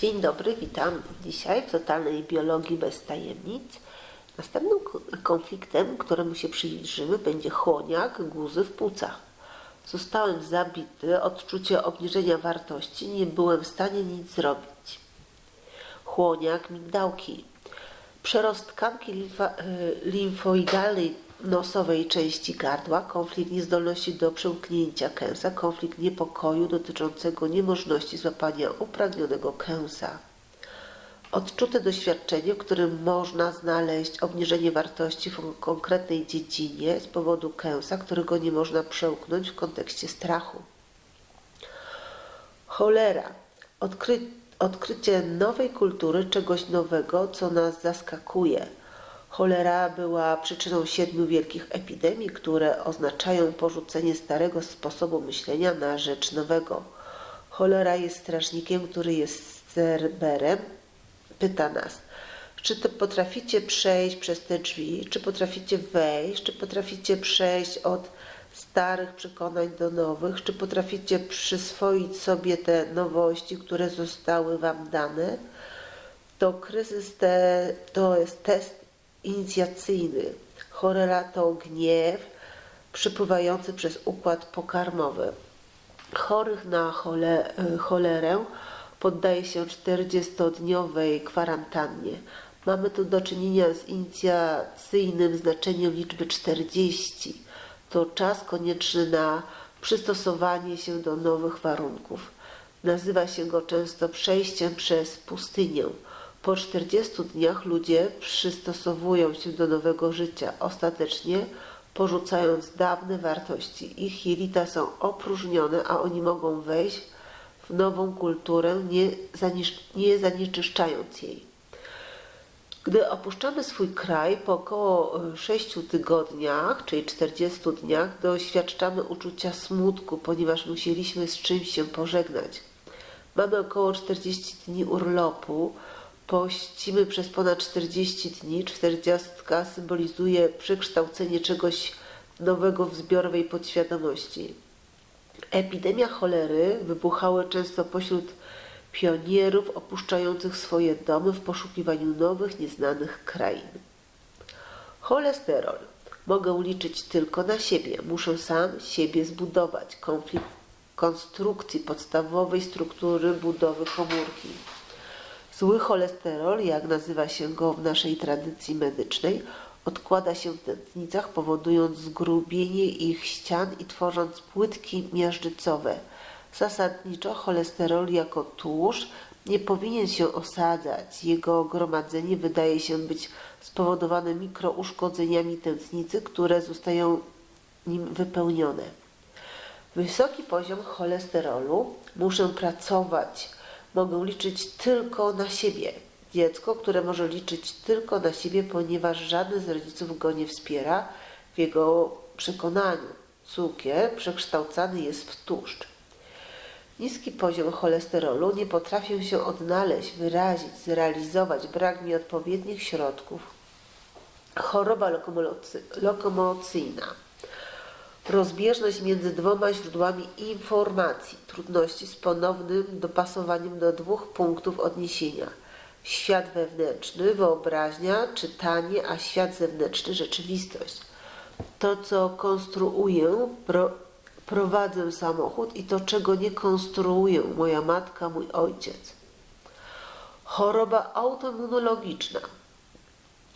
Dzień dobry, witam dzisiaj w totalnej biologii bez tajemnic. Następnym ko- konfliktem, któremu się przyjrzymy, będzie chłoniak guzy w płucach. Zostałem zabity, odczucie obniżenia wartości, nie byłem w stanie nic zrobić. Chłoniak migdałki. Przerost tkanki y, limfoidalnej nosowej części gardła, konflikt niezdolności do przełknięcia kęsa, konflikt niepokoju dotyczącego niemożności złapania upragnionego kęsa. Odczute doświadczenie, w którym można znaleźć obniżenie wartości w konkretnej dziedzinie z powodu kęsa, którego nie można przełknąć w kontekście strachu. Cholera. Odkry, odkrycie nowej kultury, czegoś nowego, co nas zaskakuje. Cholera była przyczyną siedmiu wielkich epidemii, które oznaczają porzucenie starego sposobu myślenia na rzecz nowego. Cholera jest strażnikiem, który jest Cerberem. Pyta nas, czy potraficie przejść przez te drzwi, czy potraficie wejść, czy potraficie przejść od starych przekonań do nowych, czy potraficie przyswoić sobie te nowości, które zostały wam dane. To kryzys te, to jest test inicjacyjny. Cholera to gniew przypływający przez układ pokarmowy. Chorych na chole, cholerę poddaje się 40-dniowej kwarantannie. Mamy tu do czynienia z inicjacyjnym znaczeniem liczby 40. To czas konieczny na przystosowanie się do nowych warunków. Nazywa się go często przejściem przez pustynię. Po 40 dniach ludzie przystosowują się do nowego życia, ostatecznie porzucając dawne wartości. Ich jelita są opróżnione, a oni mogą wejść w nową kulturę, nie, zanisz- nie zanieczyszczając jej. Gdy opuszczamy swój kraj po około 6 tygodniach, czyli 40 dniach, doświadczamy uczucia smutku, ponieważ musieliśmy z czymś się pożegnać. Mamy około 40 dni urlopu, pościmy przez ponad 40 dni. 40 symbolizuje przekształcenie czegoś nowego w zbiorowej podświadomości. Epidemia cholery wybuchała często pośród pionierów opuszczających swoje domy w poszukiwaniu nowych, nieznanych krain. Cholesterol. Mogę liczyć tylko na siebie. Muszę sam siebie zbudować. Konflikt konstrukcji podstawowej struktury budowy komórki. Zły cholesterol, jak nazywa się go w naszej tradycji medycznej, odkłada się w tętnicach, powodując zgrubienie ich ścian i tworząc płytki miażdżycowe. Zasadniczo cholesterol jako tłuszcz nie powinien się osadzać. Jego gromadzenie wydaje się być spowodowane mikrouszkodzeniami tętnicy, które zostają nim wypełnione. Wysoki poziom cholesterolu. Muszę pracować. Mogę liczyć tylko na siebie. Dziecko, które może liczyć tylko na siebie, ponieważ żaden z rodziców go nie wspiera w jego przekonaniu. Cukier przekształcany jest w tłuszcz. Niski poziom cholesterolu nie potrafię się odnaleźć, wyrazić, zrealizować. Brak mi odpowiednich środków. Choroba lokomocy- lokomocyjna. Rozbieżność między dwoma źródłami informacji, trudności z ponownym dopasowaniem do dwóch punktów odniesienia. Świat wewnętrzny, wyobraźnia, czytanie, a świat zewnętrzny, rzeczywistość. To, co konstruuję, pro, prowadzę samochód i to, czego nie konstruuję, moja matka, mój ojciec. Choroba autoimmunologiczna.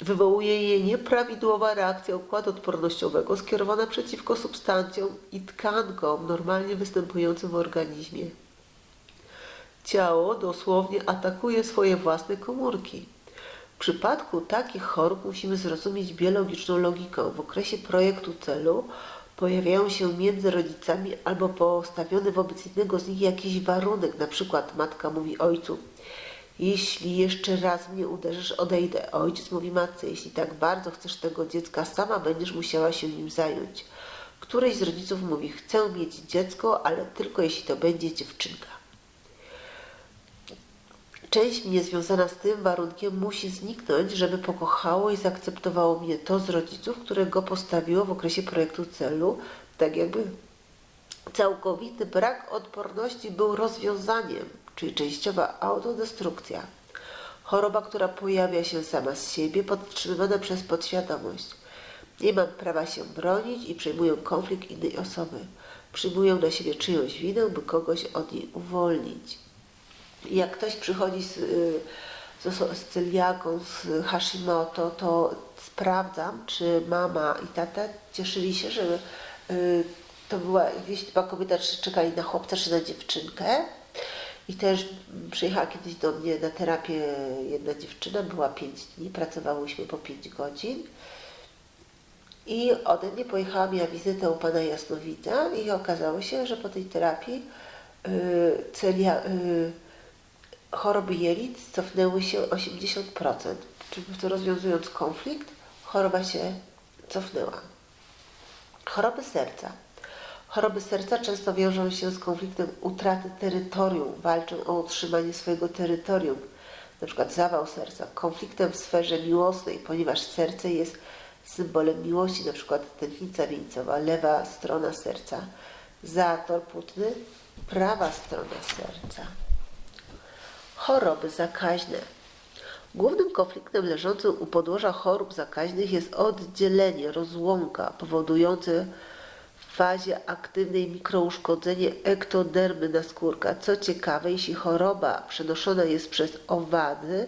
Wywołuje je nieprawidłowa reakcja układu odpornościowego skierowana przeciwko substancjom i tkankom normalnie występującym w organizmie. Ciało dosłownie atakuje swoje własne komórki. W przypadku takich chorób musimy zrozumieć biologiczną logikę. W okresie projektu celu pojawiają się między rodzicami albo postawiony wobec jednego z nich jakiś warunek, na przykład matka mówi ojcu jeśli jeszcze raz mnie uderzysz, odejdę. Ojciec mówi matce, jeśli tak bardzo chcesz tego dziecka, sama będziesz musiała się nim zająć. Któryś z rodziców mówi, chcę mieć dziecko, ale tylko jeśli to będzie dziewczynka. Część mnie związana z tym warunkiem musi zniknąć, żeby pokochało i zaakceptowało mnie to z rodziców, które go postawiło w okresie projektu celu, tak jakby całkowity brak odporności był rozwiązaniem, czyli częściowa autodestrukcja. Choroba, która pojawia się sama z siebie, podtrzymywana przez podświadomość. Nie mam prawa się bronić i przejmuję konflikt innej osoby. Przyjmuję na siebie czyjąś winę, by kogoś od niej uwolnić. I jak ktoś przychodzi z, y, z, z celiaką, z Hashimoto, to sprawdzam, czy mama i tata cieszyli się, że y, to była jakaś typa kobieta, czy czekali na chłopca, czy na dziewczynkę. I też przyjechała kiedyś do mnie na terapię jedna dziewczyna, była 5 dni, pracowałyśmy po 5 godzin. I ode mnie pojechała, miała wizytę u pana Jasnowidza i okazało się, że po tej terapii y, celia, y, choroby jelit cofnęły się 80%. Czyli prostu rozwiązując konflikt, choroba się cofnęła. Choroby serca. Choroby serca często wiążą się z konfliktem utraty terytorium, walczą o utrzymanie swojego terytorium, przykład zawał serca, konfliktem w sferze miłosnej, ponieważ serce jest symbolem miłości, przykład tętnica wieńcowa, lewa strona serca, zator płótny, prawa strona serca. Choroby zakaźne. Głównym konfliktem leżącym u podłoża chorób zakaźnych jest oddzielenie, rozłąka, powodujące fazie aktywnej mikrouszkodzenie ektodermy naskórka. Co ciekawe, jeśli choroba przenoszona jest przez owady,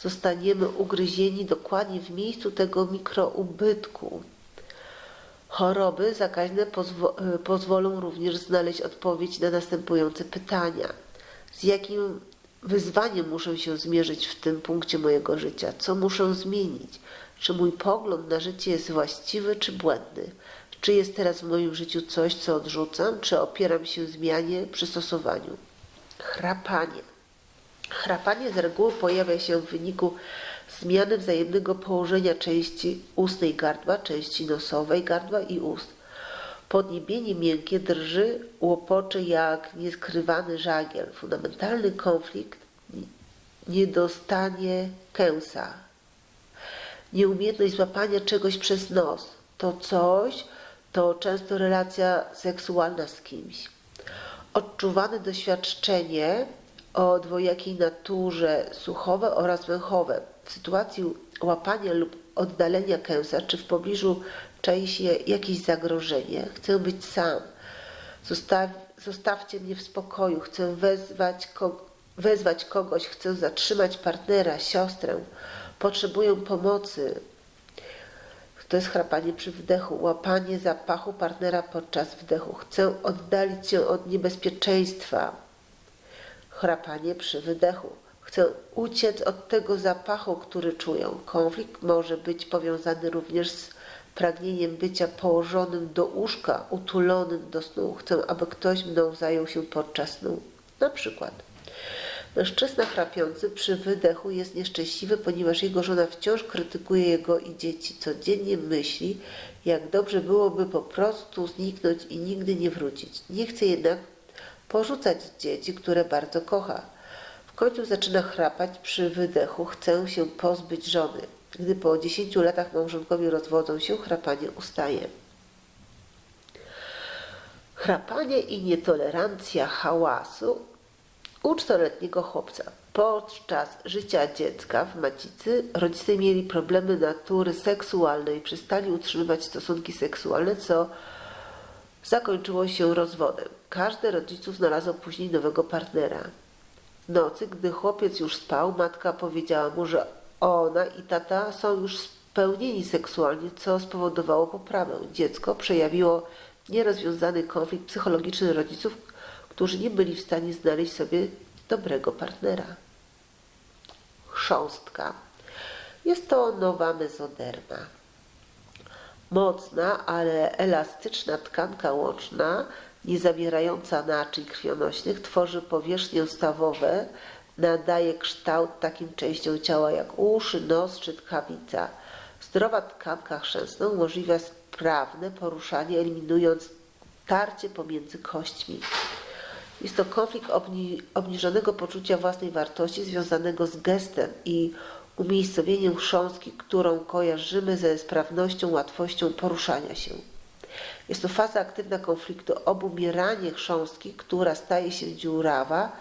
zostaniemy ugryzieni dokładnie w miejscu tego mikroubytku. Choroby zakaźne pozwo- pozwolą również znaleźć odpowiedź na następujące pytania. Z jakim wyzwaniem muszę się zmierzyć w tym punkcie mojego życia? Co muszę zmienić? Czy mój pogląd na życie jest właściwy czy błędny? Czy jest teraz w moim życiu coś, co odrzucam, czy opieram się zmianie, przystosowaniu? Chrapanie. Chrapanie z reguły pojawia się w wyniku zmiany wzajemnego położenia części ustnej gardła, części nosowej gardła i ust. Podniebienie miękkie drży, łopocze jak nieskrywany żagiel. Fundamentalny konflikt niedostanie kęsa. Nieumiejętność złapania czegoś przez nos. To coś to często relacja seksualna z kimś. Odczuwane doświadczenie o dwojakiej naturze słuchowe oraz węchowe. W sytuacji łapania lub oddalenia kęsa, czy w pobliżu czai się jakieś zagrożenie, chcę być sam. Zostaw, zostawcie mnie w spokoju, chcę wezwać, ko, wezwać kogoś, chcę zatrzymać partnera, siostrę, potrzebuję pomocy. To jest chrapanie przy wdechu, łapanie zapachu partnera podczas wdechu. Chcę oddalić się od niebezpieczeństwa. Chrapanie przy wydechu. Chcę uciec od tego zapachu, który czuję. Konflikt może być powiązany również z pragnieniem bycia położonym do łóżka, utulonym do snu. Chcę, aby ktoś mną zajął się podczas snu. Na przykład. Mężczyzna chrapiący przy wydechu jest nieszczęśliwy, ponieważ jego żona wciąż krytykuje jego i dzieci. Codziennie myśli, jak dobrze byłoby po prostu zniknąć i nigdy nie wrócić. Nie chce jednak porzucać dzieci, które bardzo kocha. W końcu zaczyna chrapać przy wydechu. Chcę się pozbyć żony. Gdy po 10 latach małżonkowie rozwodzą się, chrapanie ustaje. Chrapanie i nietolerancja hałasu u czteroletniego chłopca. Podczas życia dziecka w macicy rodzice mieli problemy natury seksualnej, przestali utrzymywać stosunki seksualne, co zakończyło się rozwodem. Każdy rodziców znalazł później nowego partnera. Nocy, gdy chłopiec już spał, matka powiedziała mu, że ona i tata są już spełnieni seksualnie, co spowodowało poprawę. Dziecko przejawiło nierozwiązany konflikt psychologiczny rodziców, którzy nie byli w stanie znaleźć sobie dobrego partnera. Chrząstka. Jest to nowa mezoderma. Mocna, ale elastyczna tkanka łączna, nie zawierająca naczyń krwionośnych, tworzy powierzchnie stawowe, nadaje kształt takim częściom ciała jak uszy, nos czy tkawica. Zdrowa tkanka chrzęsna umożliwia sprawne poruszanie, eliminując tarcie pomiędzy kośćmi. Jest to konflikt obni obniżonego poczucia własnej wartości związanego z gestem i umiejscowieniem chrząstki, którą kojarzymy ze sprawnością, łatwością poruszania się. Jest to faza aktywna konfliktu obumieranie chrząstki, która staje się dziurawa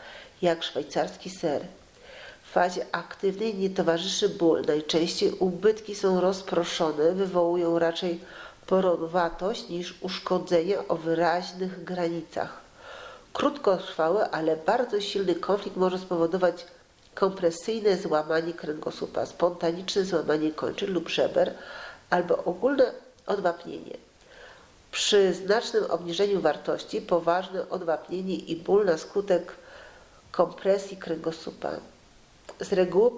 jak szwajcarski ser. W fazie aktywnej nie towarzyszy ból. Najczęściej ubytki są rozproszone, wywołują raczej porodowatość niż uszkodzenie o wyraźnych granicach. Krótkotrwały, ale bardzo silny konflikt może spowodować kompresyjne złamanie kręgosłupa, spontaniczne złamanie kończyn lub żeber albo ogólne odwapnienie. Przy znacznym obniżeniu wartości poważne odwapnienie i ból na skutek kompresji kręgosłupa. Z reguły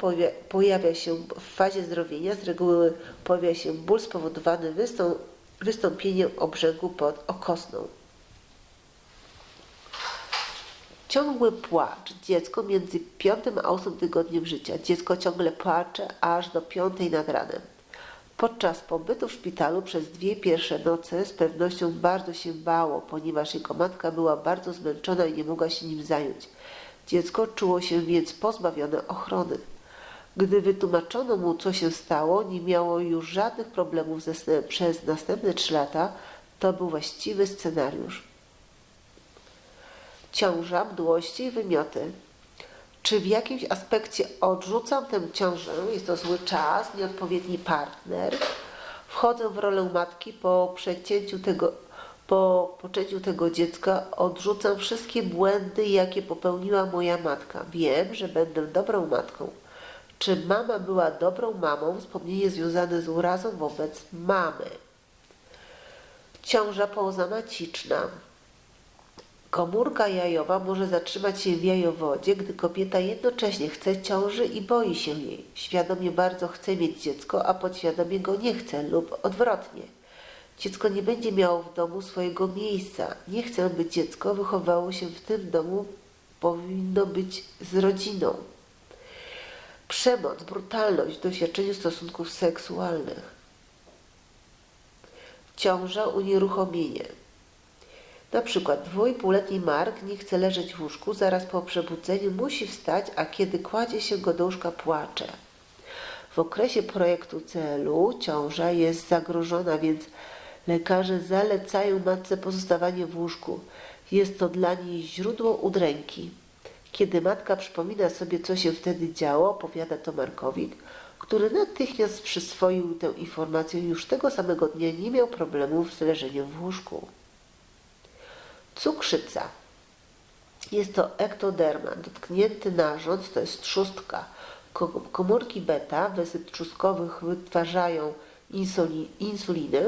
pojawia, się w fazie zdrowienia, z reguły pojawia się ból spowodowany wystą, wystąpieniem obrzęku pod okosną. Ciągły płacz. Dziecko między 5 a 8 tygodniem życia. Dziecko ciągle płacze aż do 5 nad ranem. Podczas pobytu w szpitalu przez dwie pierwsze noce z pewnością bardzo się bało, ponieważ jego matka była bardzo zmęczona i nie mogła się nim zająć. Dziecko czuło się więc pozbawione ochrony. Gdy wytłumaczono mu, co się stało, nie miało już żadnych problemów ze snem przez następne trzy lata. To był właściwy scenariusz. Ciąża, mdłości i wymioty. Czy w jakimś aspekcie odrzucam tę ciążę? Jest to zły czas, nieodpowiedni partner. Wchodzę w rolę matki po przecięciu tego, po poczęciu tego dziecka. Odrzucam wszystkie błędy, jakie popełniła moja matka. Wiem, że będę dobrą matką. Czy mama była dobrą mamą? Wspomnienie związane z urazą wobec mamy. Ciąża pozamaciczna. Komórka jajowa może zatrzymać się w jajowodzie, gdy kobieta jednocześnie chce ciąży i boi się jej. Świadomie bardzo chce mieć dziecko, a podświadomie go nie chce lub odwrotnie. Dziecko nie będzie miało w domu swojego miejsca. Nie chcę, by dziecko wychowało się w tym domu. Powinno być z rodziną. Przemoc, brutalność w doświadczeniu stosunków seksualnych. Ciąża, unieruchomienie. Na przykład dwójpółletni Mark nie chce leżeć w łóżku, zaraz po przebudzeniu musi wstać, a kiedy kładzie się go do łóżka płacze. W okresie projektu celu ciąża jest zagrożona, więc lekarze zalecają matce pozostawanie w łóżku. Jest to dla niej źródło udręki. Kiedy matka przypomina sobie, co się wtedy działo, opowiada to Markowi, który natychmiast przyswoił tę informację już tego samego dnia nie miał problemów z leżeniem w łóżku. Cukrzyca. Jest to ektoderma, dotknięty narząd, to jest trzustka. Komórki beta wysyp trzustkowych wytwarzają insuli, insulinę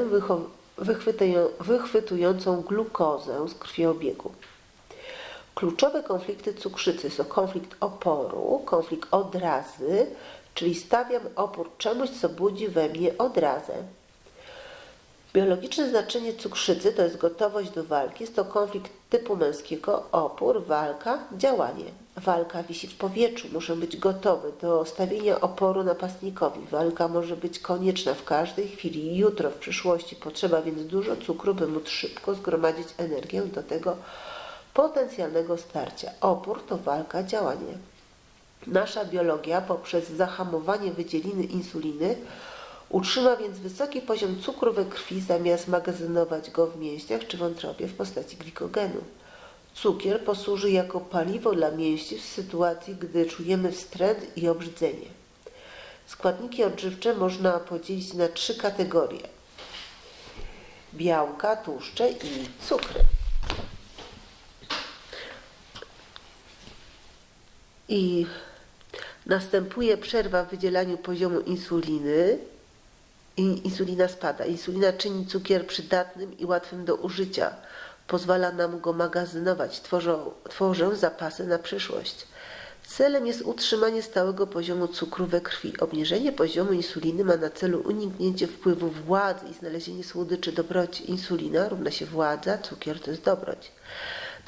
wychwytującą glukozę z krwiobiegu. Kluczowe konflikty cukrzycy to konflikt oporu, konflikt odrazy, czyli stawiam opór czemuś, co budzi we mnie odrazę. Biologiczne znaczenie cukrzycy to jest gotowość do walki. Jest to konflikt typu męskiego, opór, walka, działanie. Walka wisi w powietrzu, muszę być gotowy do stawienia oporu napastnikowi. Walka może być konieczna w każdej chwili, jutro, w przyszłości. Potrzeba więc dużo cukru, by móc szybko zgromadzić energię do tego potencjalnego starcia. Opór to walka, działanie. Nasza biologia poprzez zahamowanie wydzieliny insuliny Utrzyma więc wysoki poziom cukru we krwi zamiast magazynować go w mięśniach czy wątrobie w postaci glikogenu. Cukier posłuży jako paliwo dla mięśni w sytuacji, gdy czujemy wstręt i obrzydzenie. Składniki odżywcze można podzielić na trzy kategorie: białka, tłuszcze i cukry. I następuje przerwa w wydzielaniu poziomu insuliny insulina spada. Insulina czyni cukier przydatnym i łatwym do użycia. Pozwala nam go magazynować. Tworzą, tworzę zapasy na przyszłość. Celem jest utrzymanie stałego poziomu cukru we krwi. Obniżenie poziomu insuliny ma na celu uniknięcie wpływu władzy i znalezienie słodyczy dobroci. Insulina równa się władza, cukier to jest dobroć.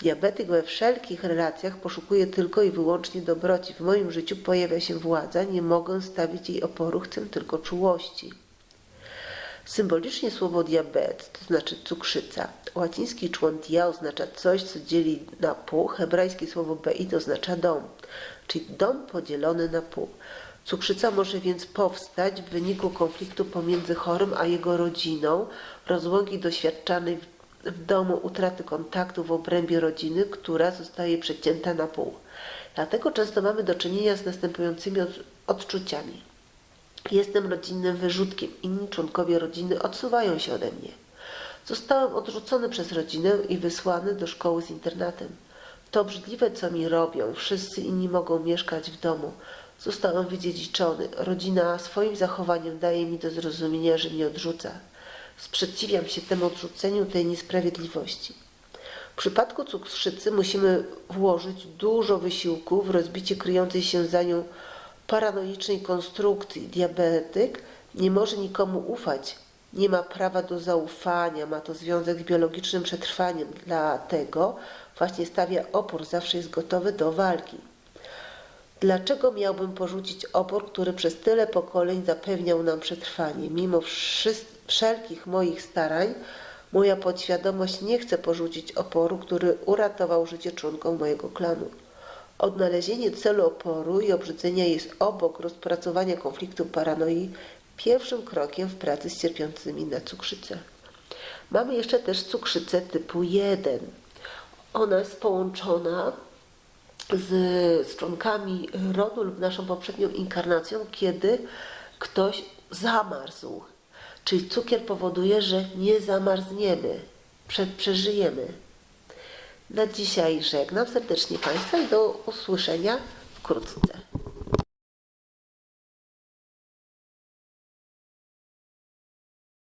Diabetyk we wszelkich relacjach poszukuje tylko i wyłącznie dobroci. W moim życiu pojawia się władza, nie mogę stawić jej oporu, chcę tylko czułości. Symbolicznie słowo diabet, to znaczy cukrzyca. Łaciński człon dia oznacza coś, co dzieli na pół. Hebrajskie słowo beit oznacza dom, czyli dom podzielony na pół. Cukrzyca może więc powstać w wyniku konfliktu pomiędzy chorym a jego rodziną, rozłąki doświadczanej w domu, utraty kontaktu w obrębie rodziny, która zostaje przecięta na pół. Dlatego często mamy do czynienia z następującymi od, odczuciami. Jestem rodzinnym wyrzutkiem. Inni członkowie rodziny odsuwają się ode mnie. Zostałem odrzucony przez rodzinę i wysłany do szkoły z internatem. To obrzydliwe, co mi robią. Wszyscy inni mogą mieszkać w domu. Zostałem wydziedziczony. Rodzina swoim zachowaniem daje mi do zrozumienia, że mnie odrzuca. Sprzeciwiam się temu odrzuceniu, tej niesprawiedliwości. W przypadku cukrzycy musimy włożyć dużo wysiłku w rozbicie kryjącej się za nią paranoicznej konstrukcji. Diabetyk nie może nikomu ufać, nie ma prawa do zaufania, ma to związek z biologicznym przetrwaniem, dlatego właśnie stawia opór, zawsze jest gotowy do walki. Dlaczego miałbym porzucić opór, który przez tyle pokoleń zapewniał nam przetrwanie? Mimo wszelkich moich starań, moja podświadomość nie chce porzucić oporu, który uratował życie członkom mojego klanu. Odnalezienie celu oporu i obrzydzenia jest obok rozpracowania konfliktu paranoi pierwszym krokiem w pracy z cierpiącymi na cukrzycę. Mamy jeszcze też cukrzycę typu 1. Ona jest połączona z, z członkami rodu lub naszą poprzednią inkarnacją, kiedy ktoś zamarzł. Czyli cukier powoduje, że nie zamarzniemy, prze, przeżyjemy. Na dzisiaj żegnam serdecznie Państwa i do usłyszenia wkrótce.